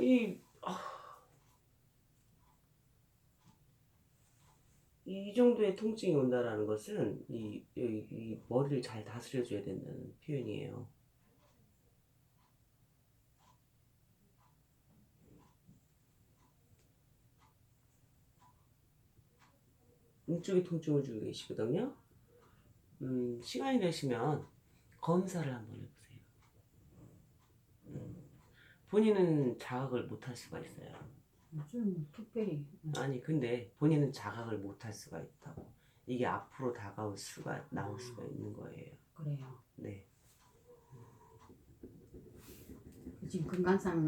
이, 아, 이 정도의 통증이 온다라는 것은 이, 이, 이 머리를 잘 다스려줘야 된다는 표현이에요. 이쪽에 통증을 주고 계시거든요. 음, 시간이 되시면 검사를 한번 해보세요. 음, 본인은 자각을 못 할 수가 있어요. 뭐 특별히 아니 근데 본인은 자각을 못 할 수가 있다고. 이게 앞으로 다가올 수가 나올 수가 있는 거예요. 그래요. 네. 지금 건강상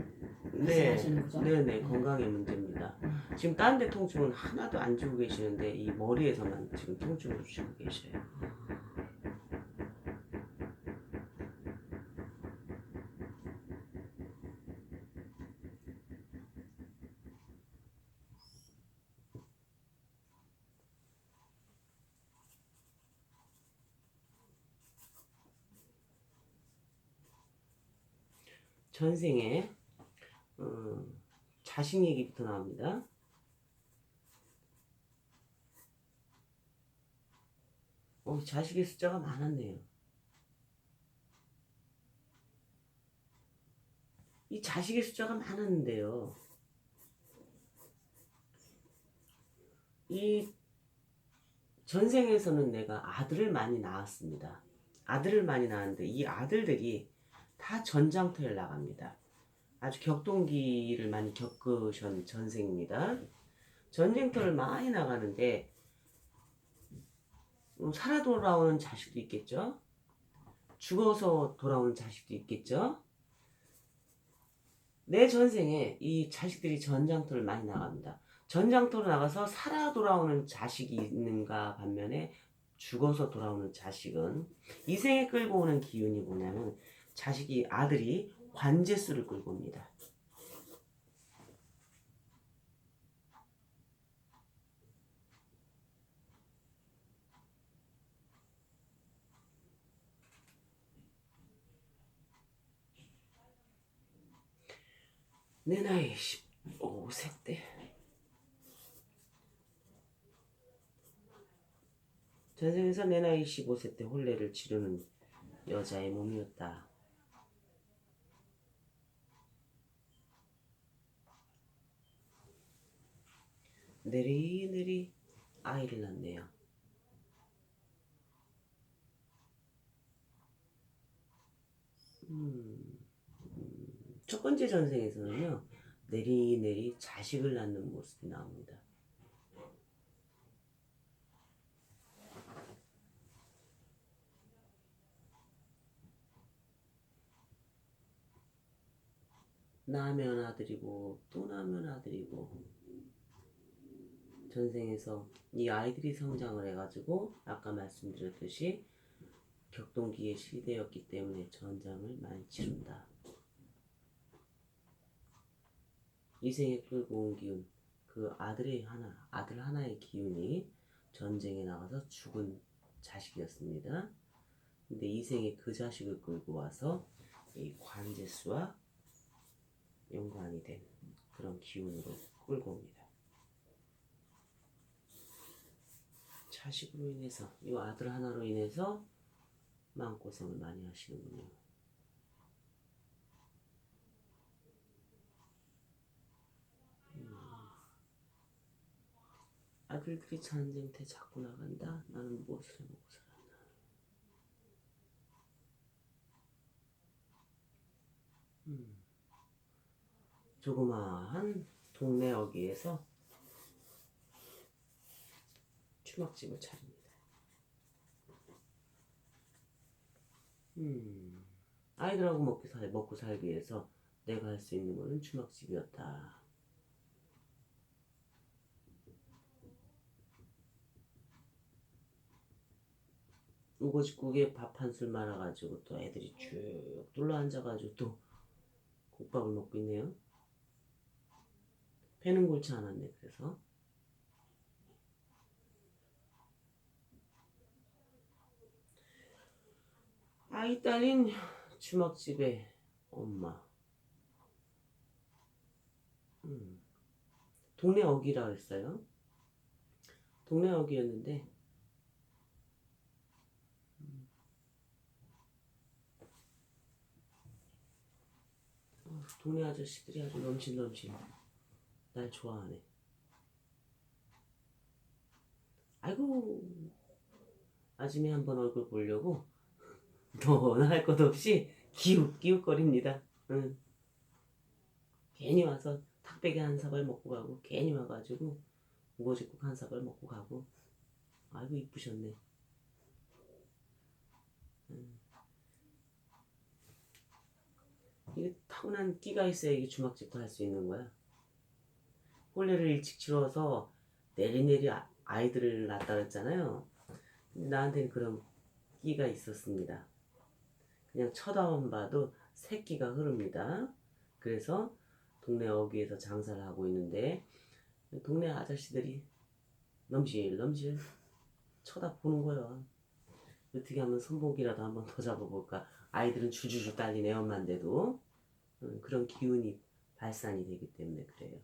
네. 말씀하시는 거죠? 네네 건강의 문제입니다. 음. 지금 딴데 통증은 하나도 안 주고 계시는데 이 머리에서만 지금 통증을 주고 계셔요. 전생에 어, 자식 얘기부터 나옵니다. 어, 자식의 숫자가 많았네요. 이 자식의 숫자가 많았는데요. 이 전생에서는 내가 아들을 많이 낳았습니다. 아들을 많이 낳았는데 이 아들들이 다 전장터에 나갑니다. 아주 격동기를 많이 겪으신 전생입니다. 전쟁터를 많이 나가는데 음, 살아 돌아오는 자식도 있겠죠. 죽어서 돌아오는 자식도 있겠죠. 내 전생에 이 자식들이 전장터를 많이 나갑니다. 전장터로 나가서 살아 돌아오는 자식이 있는가 반면에 죽어서 돌아오는 자식은 이 생에 끌고 오는 기운이 뭐냐면 자식이 아들이 관제수를 끌고 옵니다. 내 나이 15세 때 전생에서 내 나이 15세 때 혼례를 치르는 여자의 몸이었다. 내리내리 아이를 낳네요. 음, 음, 첫 번째 전생에서는요, 내리내리 자식을 낳는 모습이 나옵니다. 낳으면 아들이고 또 낳으면 아들이고 전생에서 이 아이들이 성장을 해가지고 아까 말씀드렸듯이 격동기에 시대였기 때문에 전장을 많이 치른다. 이 생에 끌고 온 기운, 그 아들의 하나, 아들 하나의 기운이 전쟁에 나가서 죽은 자식이었습니다. 근데 이 생에 그 자식을 끌고 와서 이 관제수와 연관이 된 그런 기운으로 끌고 옵니다. 자식으로 인해서 이 아들 하나로 인해서 마음고생을 많이 하시는군요. 음. 아들들이 전쟁터에 자꾸 나간다. 나는 무엇을 해먹고 살았나. 음. 조그마한 동네 어귀에서 추막집을 차립니다. 음, 아이들하고 먹고, 살, 먹고 살기 위해서 내가 할 수 있는 것은 추막집이었다. 우거지국에 밥 한 술 말아가지고 또 애들이 쭉 둘러 앉아가지고 또 국밥을 먹고 있네요. 배는 골치 않았네, 그래서. 아이 딸린 주막집의 엄마. 음. 동네 어기라 그랬어요. 동네 어기였는데 음. 어, 동네 아저씨들이 아주 넘실넘실 날 좋아하네. 아이고 아침에 한번 얼굴 보려고 너나 할것 없이 기웃 기웃거립니다. 응. 괜히 와서 탁배기 한 사발 먹고 가고 괜히 와가지고 우거지국 한 사발 먹고 가고 아이고 이쁘셨네. 음. 이게 타고난 끼가 있어야 이게 주막집도 할 수 있는 거야. 혼례를 일찍 치러서 내리내리 아- 아이들을 낳았다 그랬잖아요. 나한테는 그런 끼가 있었습니다. 그냥 쳐다만 봐도 새끼가 흐릅니다. 그래서 동네 어귀에서 장사를 하고 있는데 동네 아저씨들이 넘실 넘실 쳐다보는 거야. 어떻게 하면 선봉기라도 한번 더 잡아볼까. 아이들은 주주주 딸린 애엄마인데도 음, 그런 기운이 발산이 되기 때문에 그래요.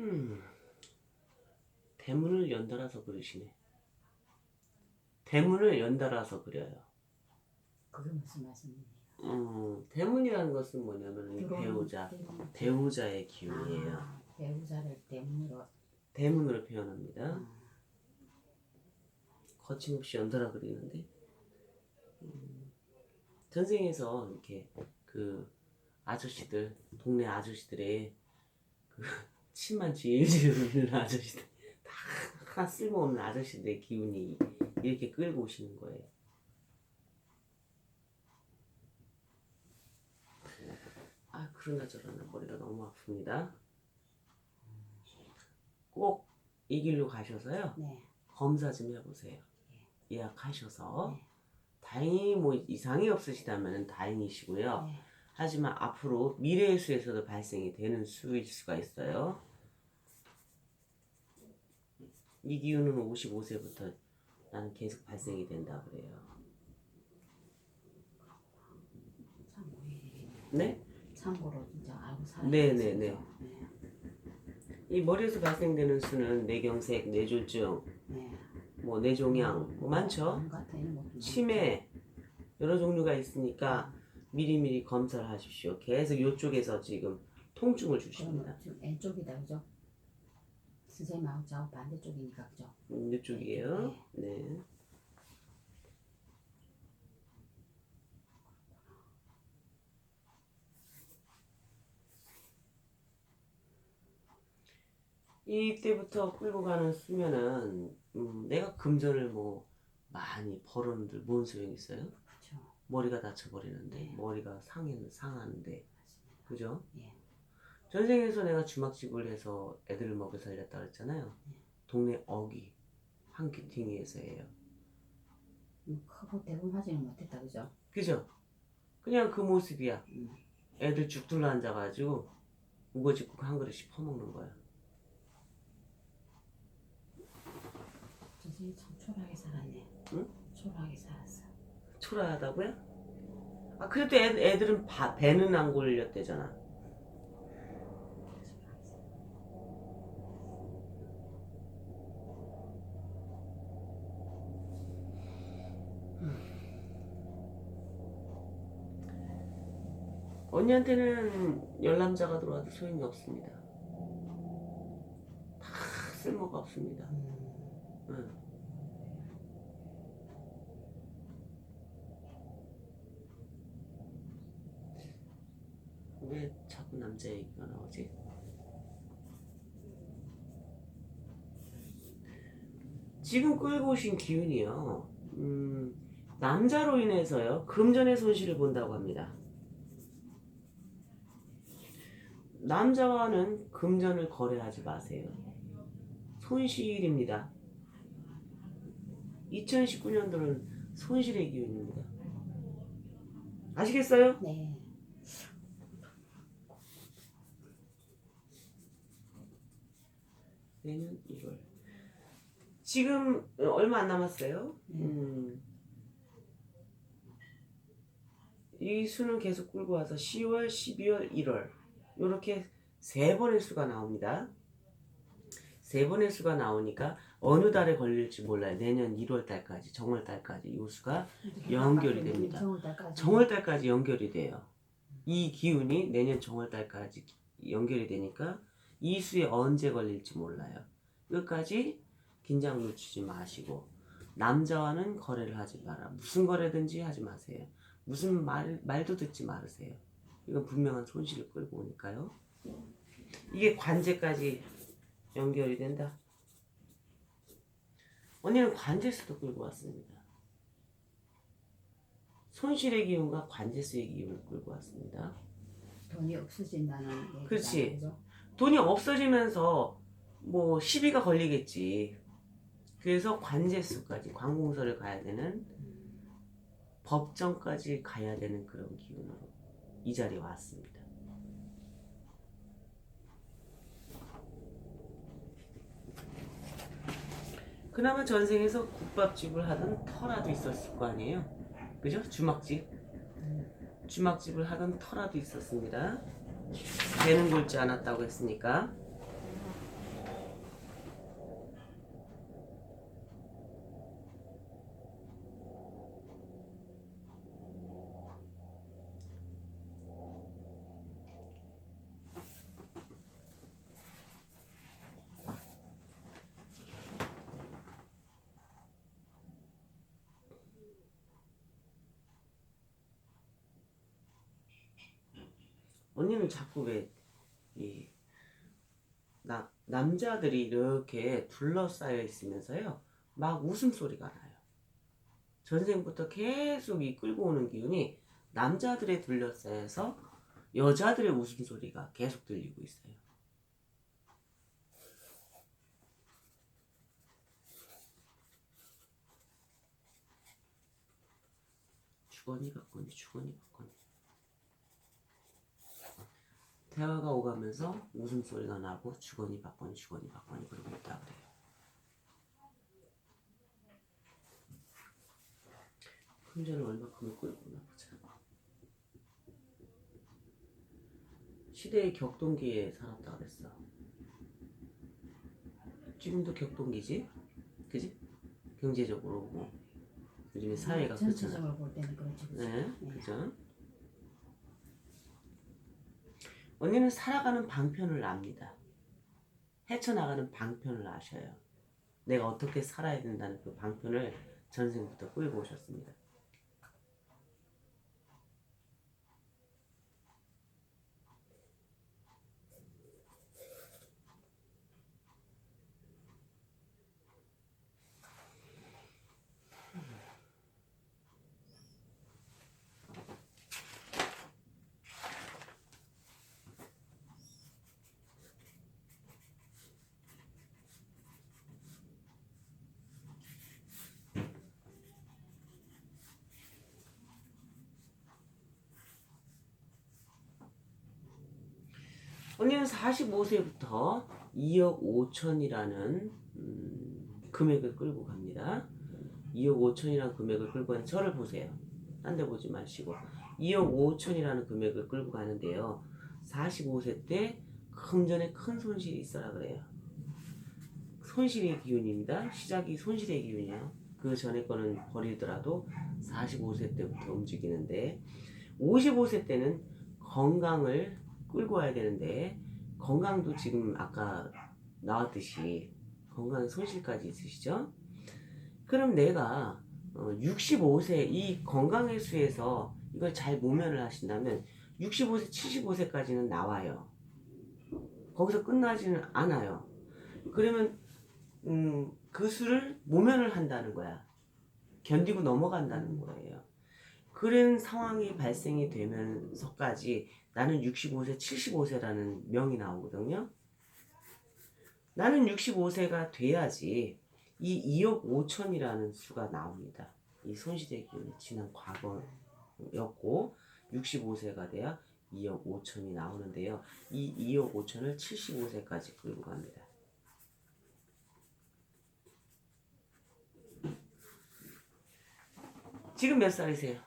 음, 대문을 연달아서 그리시네. 대문을 연달아서 그려요. 그게 무슨 말씀이에요? 음, 대문이라는 것은 뭐냐면 이 들어오는 배우자, 대문. 배우자의 기운이에요. 아, 배우자를 때문으로 대문으로 표현합니다. 아, 거침없이 연달아 그리는데 음, 전생에서 이렇게 그 아저씨들 동네 아저씨들의 그 침만 질질 흘리는 아저씨들 다 쓸모없는 아저씨들의 기운이 이렇게 끌고 오시는 거예요. 아 그러나 저러나 머리가 너무 아픕니다. 꼭 이 길로 가셔서요. 네. 검사 좀 해보세요. 예약하셔서 네. 다행히 뭐 이상이 없으시다면 다행이시고요. 네. 하지만 앞으로 미래의 수에서도 발생이 되는 수일 수가 있어요. 이 기운은 55세부터 나는 계속 발생이 된다 그래요. 네? 참고로 진짜 알고 살아야 네, 되겠어요. 네, 이 머리에서 발생되는 수는 뇌경색, 뇌졸중, 네. 뭐 뇌종양 뭐 많죠. 안 같아요, 뭐. 치매 여러 종류가 있으니까 미리미리 검사를 하십시오. 계속 이쪽에서 지금 통증을 주십니다. 지금 왼쪽이다 그죠? 선생님하고 좌우 반대쪽이니까 그죠? 음, 이쪽이에요. 네. 이때부터 끌고 가는 수면은 음, 내가 금전을 뭐 많이 벌었는데 뭔 소용 있어요? 머리가 다쳐버리는데 네. 머리가 상하는데 맞습니다. 그죠? 예. 전생에서 내가 주막집을 해서 애들을 먹여 살렸다 그랬잖아요. 네. 동네 어기 한 귀팅이에서예요. 뭐 크고 대범하지는 못했다 그죠? 그죠? 그냥 그 모습이야. 음. 애들 쭉 둘러 앉아가지고 우거지국 한 그릇씩 퍼먹는 거야. 선생님 참 초라하게 살았네. 응? 초라하게 살았어. 초라하다고요? 아 그래도 애, 애들은 바, 배는 안 살았어. 언니한테는 열남자가 들어와도 소용이 없습니다. 다 쓸모가 없습니다. 음. 응. 왜 자꾸 남자 얘기가 나오지? 지금 끌고 오신 기운이요. 음, 남자로 인해서요. 금전의 손실을 본다고 합니다. 남자와는 금전을 거래하지 마세요. 손실입니다. 2019년도는 손실의 기운입니다. 아시겠어요? 네. 내년 1월. 지금 얼마 안 남았어요. 네. 음. 이 수는 계속 끌고 와서 10월, 12월, 1월 이렇게 세 번의 수가 나옵니다. 세 번의 수가 나오니까 어느 달에 걸릴지 몰라요. 내년 1월 달까지, 정월 달까지 이 수가 연결이 됩니다. 정월 달까지 연결이 돼요. 이 기운이 내년 정월 달까지 연결이 되니까 이 수에 언제 걸릴지 몰라요. 끝까지 긴장 놓치지 마시고 남자와는 거래를 하지 마라. 무슨 거래든지 하지 마세요. 무슨 말 말도 듣지 말으세요. 이건 분명한 손실을 끌고 오니까요. 이게 관제까지 연결이 된다. 언니는 관제수도 끌고 왔습니다. 손실의 기운과 관제수의 기운을 끌고 왔습니다. 돈이 없어진다는 얘기가 그렇지. 돈이 없어지면서 뭐 시비가 걸리겠지. 그래서 관제수까지 관공서를 가야 되는 법정까지 가야 되는 그런 기운으로 이 자리에 왔습니다. 그나마 전생에서 국밥집을 하던 터라도 있었을 거 아니에요? 그죠? 주막집. 주막집을 하던 터라도 있었습니다. 배는 굴지 않았다고 했으니까. 언니는 자꾸 왜, 이, 나, 남자들이 이렇게 둘러싸여 있으면서요, 막 웃음소리가 나요. 전생부터 계속 이 끌고 오는 기운이 남자들에 둘러싸여서 여자들의 웃음소리가 계속 들리고 있어요. 주거니 받거니 주거니 받거니 대화가 오가면서 웃음소리가 나고 주거니 받거니 주거니 받거니 그러고 있다 그래요. 금전을 얼마큼을 끌고 오나 보자. 시대의 격동기에 살았다 그랬어. 지금도 격동기지? 그지? 경제적으로 뭐 요즘에 사회가 그렇잖아. 전체적으로 볼 때는. 네, 네. 그죠? 언니는 살아가는 방편을 압니다. 헤쳐나가는 방편을 아셔요. 내가 어떻게 살아야 된다는 그 방편을 전생부터 끌고 오셨습니다. 언니는 45세부터 2억 5천이라는 음, 금액을 끌고 갑니다. 2억 5천이라는 금액을 끌고 가는 저를 보세요. 딴 데 보지 마시고 2억 5천이라는 금액을 끌고 가는데요. 45세 때 금전에 큰 손실이 있어라 그래요. 손실의 기운입니다. 시작이 손실의 기운이에요. 그 전에 거는 버리더라도 45세 때부터 움직이는데 55세 때는 건강을 끌고 와야 되는데 건강도 지금 아까 나왔듯이 건강 손실까지 있으시죠? 그럼 내가 65세 이 건강의 수에서 이걸 잘 모면을 하신다면 65세, 75세까지는 나와요. 거기서 끝나지는 않아요. 그러면 음, 그 수를 모면을 한다는 거야. 견디고 넘어간다는 거예요. 그런 상황이 발생이 되면서까지 나는 65세, 75세라는 명이 나오거든요. 나는 65세가 돼야지 이 2억 5천이라는 수가 나옵니다. 이 손시대 기운이 지난 과거였고 65세가 돼야 2억 5천이 나오는데요. 이 2억 5천을 75세까지 끌고 갑니다. 지금 몇 살이세요?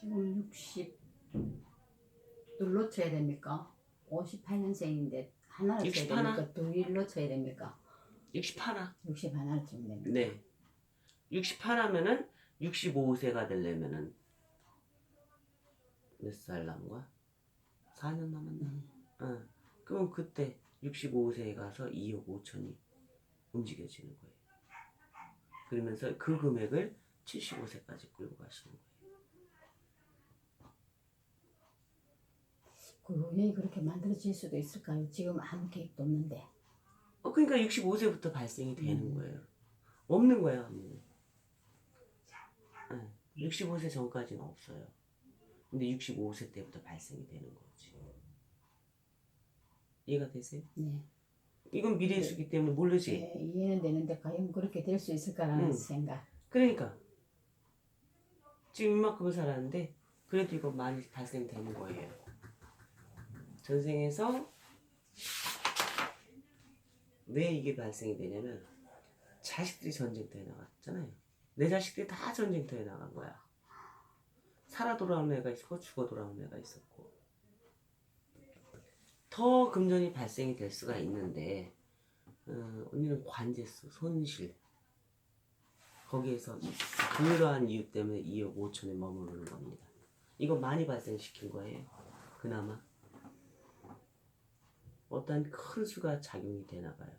지금 60. 둘로 쳐야 됩니까? 58년생인데 하나를 쳐야 60 하나? 됩니까? 둘로 쳐야 됩니까? 60 하나. 60 하나를 치면 됩니까? 네. 60 하나면은 65세가 되려면은 몇 살 남은 거야? 4년 남았나? 음. 응. 그럼 그때 65세에 가서 2억 5천이 움직여지는 거예요. 그러면서 그 금액을 75세까지 끌고 가시는 거예요. 그 우연히 그렇게 만들어질 수도 있을까요? 지금 아무 계획도 없는데. 어, 그러니까 65세부터 발생이 되는 음. 거예요. 없는 거야, 언니는. 응. 65세 전까지는 없어요. 근데 65세 때부터 발생이 되는 거지. 이해가 되세요? 네. 이건 미래수기 때문에 모르지. 네, 이해는 되는데 과연 그렇게 될 수 있을까라는 음. 생각. 그러니까 지금 이만큼을 살았는데 그래도 이거 많이 발생되는 거예요. 전생에서 왜 이게 발생이 되냐면 자식들이 전쟁터에 나갔잖아요. 내 자식들이 다 전쟁터에 나간 거야. 살아 돌아오는 애가 있었고 죽어 돌아오는 애가 있었고 더 금전이 발생이 될 수가 있는데 어, 언니는 관제수, 손실 거기에서 이- 그러한 이유 때문에 2억 5천에 머무르는 겁니다. 이거 많이 발생시킨 거예요. 그나마 어떤 큰 수가 작용이 되나 봐요.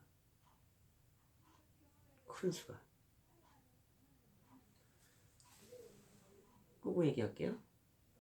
큰 수가. 끄고 얘기할게요.